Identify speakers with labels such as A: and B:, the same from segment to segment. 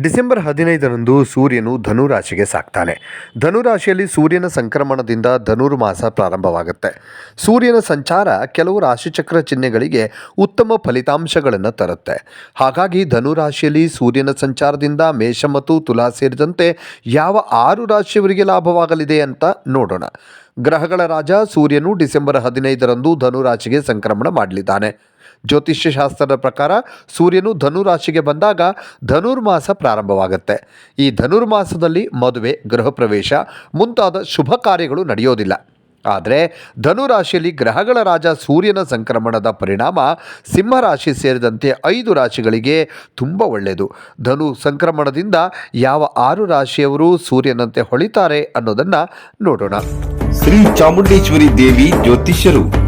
A: December ಹದಿನೈದರಂದು ಸೂರ್ಯನು ಧನುರಾಶಿಗೆ ಸಾಕ್ತಾನೆ. ಧನುರಾಶಿಯಲ್ಲಿ ಸೂರ್ಯನ ಸಂಕ್ರಮಣದಿಂದ ಧನುರ್ಮಾಸ ಪ್ರಾರಂಭವಾಗುತ್ತೆ. ಸೂರ್ಯನ ಸಂಚಾರ ಕೆಲವು ರಾಶಿಚಕ್ರ ಚಿಹ್ನೆಗಳಿಗೆ ಉತ್ತಮ ಫಲಿತಾಂಶಗಳನ್ನು ತರುತ್ತೆ. ಹಾಗಾಗಿ ಧನುರಾಶಿಯಲ್ಲಿ ಸೂರ್ಯನ ಸಂಚಾರದಿಂದ ಮೇಷ ಮತ್ತು ತುಲಾ ಸೇರಿದಂತೆ ಯಾವ ಆರು ರಾಶಿಯವರಿಗೆ ಲಾಭವಾಗಲಿದೆ ಅಂತ ನೋಡೋಣ. ಗ್ರಹಗಳ ರಾಜ ಸೂರ್ಯನು ಡಿಸೆಂಬರ್ ಹದಿನೈದರಂದು ಧನುರಾಶಿಗೆ ಸಂಕ್ರಮಣ ಮಾಡಲಿದ್ದಾನೆ. ಜ್ಯೋತಿಷ್ಯ ಶಾಸ್ತ್ರದ ಪ್ರಕಾರ ಸೂರ್ಯನು ಧನುರಾಶಿಗೆ ಬಂದಾಗ ಧನುರ್ಮಾಸ ಪ್ರಾರಂಭವಾಗುತ್ತೆ. ಈ ಧನುರ್ಮಾಸದಲ್ಲಿ ಮದುವೆ ಗೃಹ ಪ್ರವೇಶ ಮುಂತಾದ ಶುಭ ಕಾರ್ಯಗಳು ನಡೆಯೋದಿಲ್ಲ. ಆದರೆ ಧನುರಾಶಿಯಲ್ಲಿ ಗ್ರಹಗಳ ರಾಜ ಸೂರ್ಯನ ಸಂಕ್ರಮಣದ ಪರಿಣಾಮ ಸಿಂಹರಾಶಿ ಸೇರಿದಂತೆ ಐದು ರಾಶಿಗಳಿಗೆ ತುಂಬ ಒಳ್ಳೆಯದು. ಧನು ಸಂಕ್ರಮಣದಿಂದ ಯಾವ ಆರು ರಾಶಿಯವರು ಸೂರ್ಯನಂತೆ ಹೊಳಿತಾರೆ ಅನ್ನೋದನ್ನು ನೋಡೋಣ.
B: ಶ್ರೀ ಚಾಮುಂಡೇಶ್ವರಿ ದೇವಿ ಜ್ಯೋತಿಷ್ಯರು.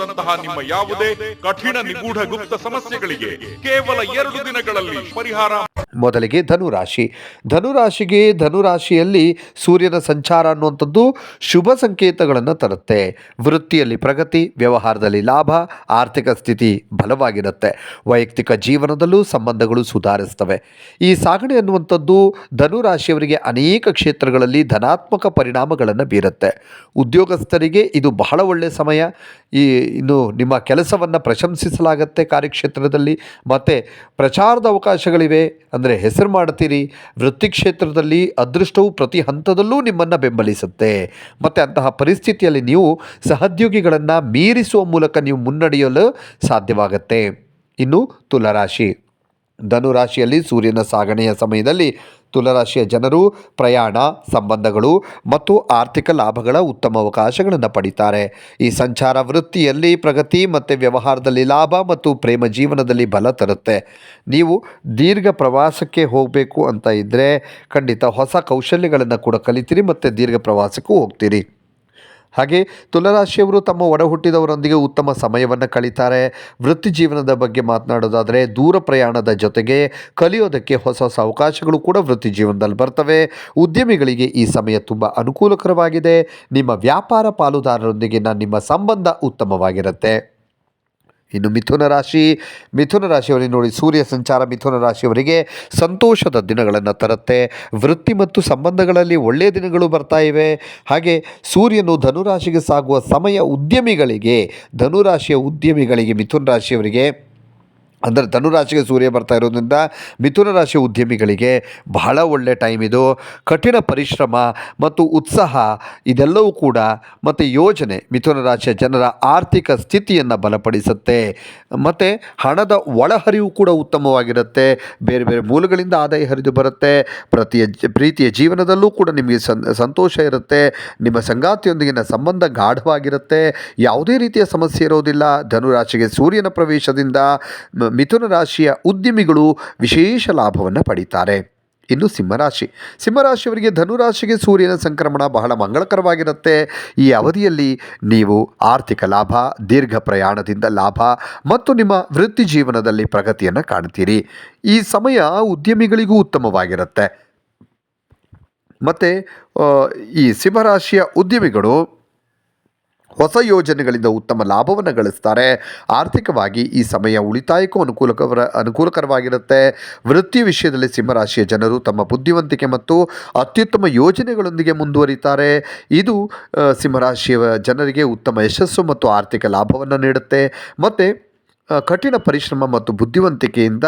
C: ವಶೀಕರಣದಂತಹ ನಿಮ್ಮ ಯಾವುದೇ ಕಠಿಣ ನಿಗೂಢ ಗುಪ್ತ ಸಮಸ್ಯೆಗಳಿಗೆ ಕೇವಲ ಎರಡು ದಿನಗಳಲ್ಲಿ ಪರಿಹಾರ.
A: ಮೊದಲಿಗೆ ಧನುರಾಶಿ. ಧನುರಾಶಿಗೆ ಧನುರಾಶಿಯಲ್ಲಿ ಸೂರ್ಯನ ಸಂಚಾರ ಅನ್ನುವಂಥದ್ದು ಶುಭ ಸಂಕೇತಗಳನ್ನು ತರುತ್ತೆ. ವೃತ್ತಿಯಲ್ಲಿ ಪ್ರಗತಿ, ವ್ಯವಹಾರದಲ್ಲಿ ಲಾಭ, ಆರ್ಥಿಕ ಸ್ಥಿತಿ ಬಲವಾಗಿರುತ್ತೆ. ವೈಯಕ್ತಿಕ ಜೀವನದಲ್ಲೂ ಸಂಬಂಧಗಳು ಸುಧಾರಿಸ್ತವೆ. ಈ ಸಾಗಣೆ ಅನ್ನುವಂಥದ್ದು ಧನುರಾಶಿಯವರಿಗೆ ಅನೇಕ ಕ್ಷೇತ್ರಗಳಲ್ಲಿ ಧನಾತ್ಮಕ ಪರಿಣಾಮಗಳನ್ನು ಬೀರುತ್ತೆ. ಉದ್ಯೋಗಸ್ಥರಿಗೆ ಇದು ಬಹಳ ಒಳ್ಳೆಯ ಸಮಯ. ಈ ಇನ್ನು ನಿಮ್ಮ ಕೆಲಸವನ್ನು ಪ್ರಶಂಸಿಸಲಾಗತ್ತೆ ಕಾರ್ಯಕ್ಷೇತ್ರದಲ್ಲಿ. ಮತ್ತು ಪ್ರಚಾರದ ಅವಕಾಶಗಳಿವೆ. ಅಂದರೆ ಹೆಸರು ಮಾಡ್ತೀರಿ. ವೃತ್ತಿ ಕ್ಷೇತ್ರದಲ್ಲಿ ಅದೃಷ್ಟವು ಪ್ರತಿ ಹಂತದಲ್ಲೂ ನಿಮ್ಮನ್ನು ಬೆಂಬಲಿಸುತ್ತೆ. ಮತ್ತು ಅಂತಹ ಪರಿಸ್ಥಿತಿಯಲ್ಲಿ ನೀವು ಸಹೋದ್ಯೋಗಿಗಳನ್ನು ಮೀರಿಸುವ ಮೂಲಕ ನೀವು ಮುನ್ನಡೆಯಲು ಸಾಧ್ಯವಾಗುತ್ತೆ. ಇನ್ನು ತುಲರಾಶಿ. ಧನುರಾಶಿಯಲ್ಲಿ ಸೂರ್ಯನ ಸಾಗಣೆಯ ಸಮಯದಲ್ಲಿ ತುಲರಾಶಿಯ ಜನರು ಪ್ರಯಾಣ, ಸಂಬಂಧಗಳು ಮತ್ತು ಆರ್ಥಿಕ ಲಾಭಗಳ ಉತ್ತಮ ಅವಕಾಶಗಳನ್ನು ಪಡಿತಾರೆ. ಈ ಸಂಚಾರ ವೃತ್ತಿಯಲ್ಲಿ ಪ್ರಗತಿ ಮತ್ತು ವ್ಯವಹಾರದಲ್ಲಿ ಲಾಭ ಮತ್ತು ಪ್ರೇಮ ಜೀವನದಲ್ಲಿ ಬಲ ತರುತ್ತೆ. ನೀವು ದೀರ್ಘ ಪ್ರವಾಸಕ್ಕೆ ಹೋಗಬೇಕು ಅಂತ ಇದ್ದರೆ ಖಂಡಿತ ಹೊಸ ಕೌಶಲ್ಯಗಳನ್ನು ಕೂಡ ಕಲಿತೀರಿ ಮತ್ತು ದೀರ್ಘ ಪ್ರವಾಸಕ್ಕೂ ಹೋಗ್ತೀರಿ. ಹಾಗೆ ತುಲರಾಶಿಯವರು ತಮ್ಮ ಒಡಹುಟ್ಟಿದವರೊಂದಿಗೆ ಉತ್ತಮ ಸಮಯವನ್ನು ಕಳೀತಾರೆ. ವೃತ್ತಿ ಜೀವನದ ಬಗ್ಗೆ ಮಾತನಾಡೋದಾದರೆ ದೂರ ಪ್ರಯಾಣದ ಜೊತೆಗೆ ಕಲಿಯೋದಕ್ಕೆ ಹೊಸ ಹೊಸ ಅವಕಾಶಗಳು ಕೂಡ ವೃತ್ತಿ ಜೀವನದಲ್ಲಿ ಬರ್ತವೆ. ಉದ್ಯಮಿಗಳಿಗೆ ಈ ಸಮಯ ತುಂಬ ಅನುಕೂಲಕರವಾಗಿದೆ. ನಿಮ್ಮ ವ್ಯಾಪಾರ ಪಾಲುದಾರರೊಂದಿಗಿನ ನಿಮ್ಮ ಸಂಬಂಧ ಉತ್ತಮವಾಗಿರುತ್ತೆ. ಇನ್ನು ಮಿಥುನ ರಾಶಿ, ಮಿಥುನ ರಾಶಿಯವರಿಗೆ ನೋಡಿ ಸೂರ್ಯ ಸಂಚಾರ ಮಿಥುನ ರಾಶಿಯವರಿಗೆ ಸಂತೋಷದ ದಿನಗಳನ್ನು ತರುತ್ತೆ. ವೃತ್ತಿ ಮತ್ತು ಸಂಬಂಧಗಳಲ್ಲಿ ಒಳ್ಳೆಯ ದಿನಗಳು ಬರ್ತಾ ಇವೆ. ಹಾಗೆ ಸೂರ್ಯನು ಧನುರಾಶಿಗೆ ಸಾಗುವ ಸಮಯ ಉದ್ಯಮಿಗಳಿಗೆ, ಧನುರಾಶಿಯ ಉದ್ಯಮಿಗಳಿಗೆ ಮಿಥುನ ರಾಶಿಯವರಿಗೆ ಅಂದರೆ ಧನುರಾಶಿಗೆ ಸೂರ್ಯ ಬರ್ತಾ ಇರೋದ್ರಿಂದ ಮಿಥುನ ರಾಶಿ ಉದ್ಯಮಿಗಳಿಗೆ ಬಹಳ ಒಳ್ಳೆಯ ಟೈಮ್ ಇದು. ಕಠಿಣ ಪರಿಶ್ರಮ ಮತ್ತು ಉತ್ಸಾಹ ಇದೆಲ್ಲವೂ ಕೂಡ ಮತ್ತು ಯೋಜನೆ ಮಿಥುನ ರಾಶಿಯ ಜನರ ಆರ್ಥಿಕ ಸ್ಥಿತಿಯನ್ನು ಬಲಪಡಿಸುತ್ತೆ. ಮತ್ತು ಹಣದ ಒಳಹರಿವು ಕೂಡ ಉತ್ತಮವಾಗಿರುತ್ತೆ. ಬೇರೆ ಬೇರೆ ಮೂಲಗಳಿಂದ ಆದಾಯ ಹರಿದು ಬರುತ್ತೆ. ಪ್ರತಿಯ ಪ್ರೀತಿಯ ಜೀವನದಲ್ಲೂ ಕೂಡ ನಿಮಗೆ ಸಂತೋಷ ಇರುತ್ತೆ. ನಿಮ್ಮ ಸಂಗಾತಿಯೊಂದಿಗಿನ ಸಂಬಂಧ ಗಾಢವಾಗಿರುತ್ತೆ. ಯಾವುದೇ ರೀತಿಯ ಸಮಸ್ಯೆ ಇರೋದಿಲ್ಲ. ಧನುರಾಶಿಗೆ ಸೂರ್ಯನ ಪ್ರವೇಶದಿಂದ ಮಿಥುನ ರಾಶಿಯ ಉದ್ಯಮಿಗಳು ವಿಶೇಷ ಲಾಭವನ್ನು ಪಡೀತಾರೆ. ಇನ್ನು ಸಿಂಹರಾಶಿ ಸಿಂಹರಾಶಿಯವರಿಗೆ ಧನುರಾಶಿಗೆ ಸೂರ್ಯನ ಸಂಕ್ರಮಣ ಬಹಳ ಮಂಗಳಕರವಾಗಿರುತ್ತೆ. ಈ ಅವಧಿಯಲ್ಲಿ ನೀವು ಆರ್ಥಿಕ ಲಾಭ, ದೀರ್ಘ ಪ್ರಯಾಣದಿಂದ ಲಾಭ ಮತ್ತು ನಿಮ್ಮ ವೃತ್ತಿ ಜೀವನದಲ್ಲಿ ಪ್ರಗತಿಯನ್ನು ಕಾಣ್ತೀರಿ. ಈ ಸಮಯ ಉದ್ಯಮಿಗಳಿಗೂ ಉತ್ತಮವಾಗಿರುತ್ತೆ. ಮತ್ತು ಈ ಸಿಂಹರಾಶಿಯ ಉದ್ಯಮಿಗಳು ಹೊಸ ಯೋಜನೆಗಳಿಂದ ಉತ್ತಮ ಲಾಭವನ್ನು ಗಳಿಸ್ತಾರೆ. ಆರ್ಥಿಕವಾಗಿ ಈ ಸಮಯ ಉಳಿತಾಯಕ್ಕೂ ಅನುಕೂಲಕರ ಅನುಕೂಲಕರವಾಗಿರುತ್ತೆ. ವೃತ್ತಿ ವಿಷಯದಲ್ಲಿ ಸಿಂಹರಾಶಿಯ ಜನರು ತಮ್ಮ ಬುದ್ಧಿವಂತಿಕೆ ಮತ್ತು ಅತ್ಯುತ್ತಮ ಯೋಜನೆಗಳೊಂದಿಗೆ ಮುಂದುವರಿತಾರೆ. ಇದು ಸಿಂಹರಾಶಿಯ ಜನರಿಗೆ ಉತ್ತಮ ಯಶಸ್ಸು ಮತ್ತು ಆರ್ಥಿಕ ಲಾಭವನ್ನು ನೀಡುತ್ತೆ. ಮತ್ತು ಕಠಿಣ ಪರಿಶ್ರಮ ಮತ್ತು ಬುದ್ಧಿವಂತಿಕೆಯಿಂದ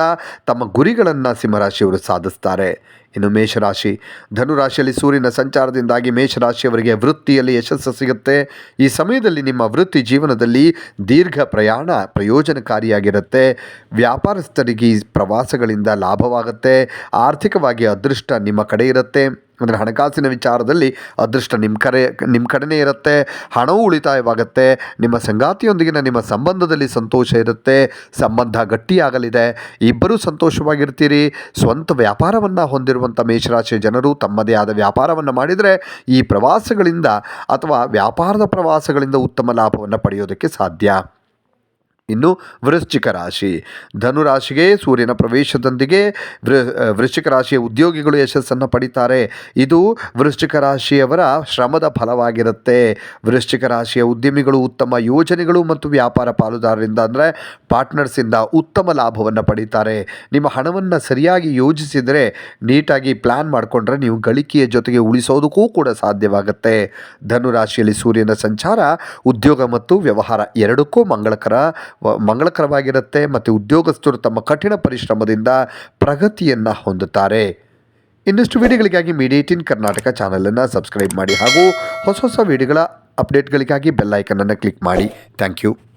A: ತಮ್ಮ ಗುರಿಗಳನ್ನು ಸಿಂಹರಾಶಿಯವರು ಸಾಧಿಸ್ತಾರೆ. ಇನ್ನು ಮೇಷರಾಶಿ, ಧನುರಾಶಿಯಲ್ಲಿ ಸೂರ್ಯನ ಸಂಚಾರದಿಂದಾಗಿ ಮೇಷರಾಶಿಯವರಿಗೆ ವೃತ್ತಿಯಲ್ಲಿ ಯಶಸ್ಸು ಸಿಗುತ್ತೆ. ಈ ಸಮಯದಲ್ಲಿ ನಿಮ್ಮ ವೃತ್ತಿ ಜೀವನದಲ್ಲಿ ದೀರ್ಘ ಪ್ರಯಾಣ ಪ್ರಯೋಜನಕಾರಿಯಾಗಿರುತ್ತೆ. ವ್ಯಾಪಾರಸ್ಥರಿಗೆ ಪ್ರವಾಸಗಳಿಂದ ಲಾಭವಾಗುತ್ತೆ. ಆರ್ಥಿಕವಾಗಿ ಅದೃಷ್ಟ ನಿಮ್ಮ ಕಡೆ ಇರುತ್ತೆ. ಅಂದರೆ ಹಣಕಾಸಿನ ವಿಚಾರದಲ್ಲಿ ಅದೃಷ್ಟ ನಿಮ್ಮ ಕರೆ ನಿಮ್ಮ ಕಡೆನೇ ಇರುತ್ತೆ, ಹಣವೂ ಉಳಿತಾಯವಾಗುತ್ತೆ, ನಿಮ್ಮ ಸಂಗಾತಿಯೊಂದಿಗಿನ ನಿಮ್ಮ ಸಂಬಂಧದಲ್ಲಿ ಸಂತೋಷ ಇರುತ್ತೆ, ಸಂಬಂಧ ಗಟ್ಟಿಯಾಗಲಿದೆ, ಇಬ್ಬರೂ ಸಂತೋಷವಾಗಿರ್ತೀರಿ, ಸ್ವಂತ ವ್ಯಾಪಾರವನ್ನು ಹೊಂದಿರುವಂಥ ಮೇಷರಾಶಿಯ ಜನರು ತಮ್ಮದೇ ಆದ ವ್ಯಾಪಾರವನ್ನು ಮಾಡಿದರೆ ಈ ಪ್ರವಾಸಗಳಿಂದ ಅಥವಾ ವ್ಯಾಪಾರದ ಪ್ರವಾಸಗಳಿಂದ ಉತ್ತಮ ಲಾಭವನ್ನು ಪಡೆಯೋದಕ್ಕೆ ಸಾಧ್ಯ. ಇನ್ನು ವೃಶ್ಚಿಕ ರಾಶಿ. ಧನುರಾಶಿಗೆ ಸೂರ್ಯನ ಪ್ರವೇಶದೊಂದಿಗೆ ವೃ ವೃಶ್ಚಿಕ ರಾಶಿಯ ಉದ್ಯೋಗಿಗಳು ಯಶಸ್ಸನ್ನು ಪಡಿತಾರೆ. ಇದು ವೃಶ್ಚಿಕ ರಾಶಿಯವರ ಶ್ರಮದ ಫಲವಾಗಿರುತ್ತೆ. ವೃಶ್ಚಿಕ ರಾಶಿಯ ಉದ್ಯಮಿಗಳು ಉತ್ತಮ ಯೋಜನೆಗಳು ಮತ್ತು ವ್ಯಾಪಾರ ಪಾಲುದಾರರಿಂದ ಅಂದರೆ ಪಾರ್ಟ್ನರ್ಸಿಂದ ಉತ್ತಮ ಲಾಭವನ್ನು ಪಡಿತಾರೆ. ನಿಮ್ಮ ಹಣವನ್ನು ಸರಿಯಾಗಿ ಯೋಜಿಸಿದರೆ ನೀಟಾಗಿ ಪ್ಲ್ಯಾನ್ ಮಾಡಿಕೊಂಡ್ರೆ ನೀವು ಗಳಿಕೆಯ ಜೊತೆಗೆ ಉಳಿಸೋದಕ್ಕೂ ಕೂಡ ಸಾಧ್ಯವಾಗುತ್ತೆ. ಧನುರಾಶಿಯಲ್ಲಿ ಸೂರ್ಯನ ಸಂಚಾರ, ಉದ್ಯೋಗ ಮತ್ತು ವ್ಯವಹಾರ ಎರಡಕ್ಕೂ ಮಂಗಳಕರ ಮಂಗಳಕರವಾಗಿರುತ್ತೆ ಮತ್ತು ಉದ್ಯೋಗಸ್ಥರು ತಮ್ಮ ಕಠಿಣ ಪರಿಶ್ರಮದಿಂದ ಪ್ರಗತಿಯನ್ನು ಹೊಂದುತ್ತಾರೆ. ಇನ್ನಷ್ಟು ವಿಡಿಯೋಗಳಿಗಾಗಿ ಮೀಡಿಯೇಟಿನ್ ಕರ್ನಾಟಕ ಚಾನಲನ್ನು ಸಬ್ಸ್ಕ್ರೈಬ್ ಮಾಡಿ ಹಾಗೂ ಹೊಸ ಹೊಸ ವಿಡಿಯೋಗಳ ಅಪ್ಡೇಟ್ಗಳಿಗಾಗಿ ಬೆಲ್ಲೈಕನನ್ನು ಕ್ಲಿಕ್ ಮಾಡಿ. Thank you.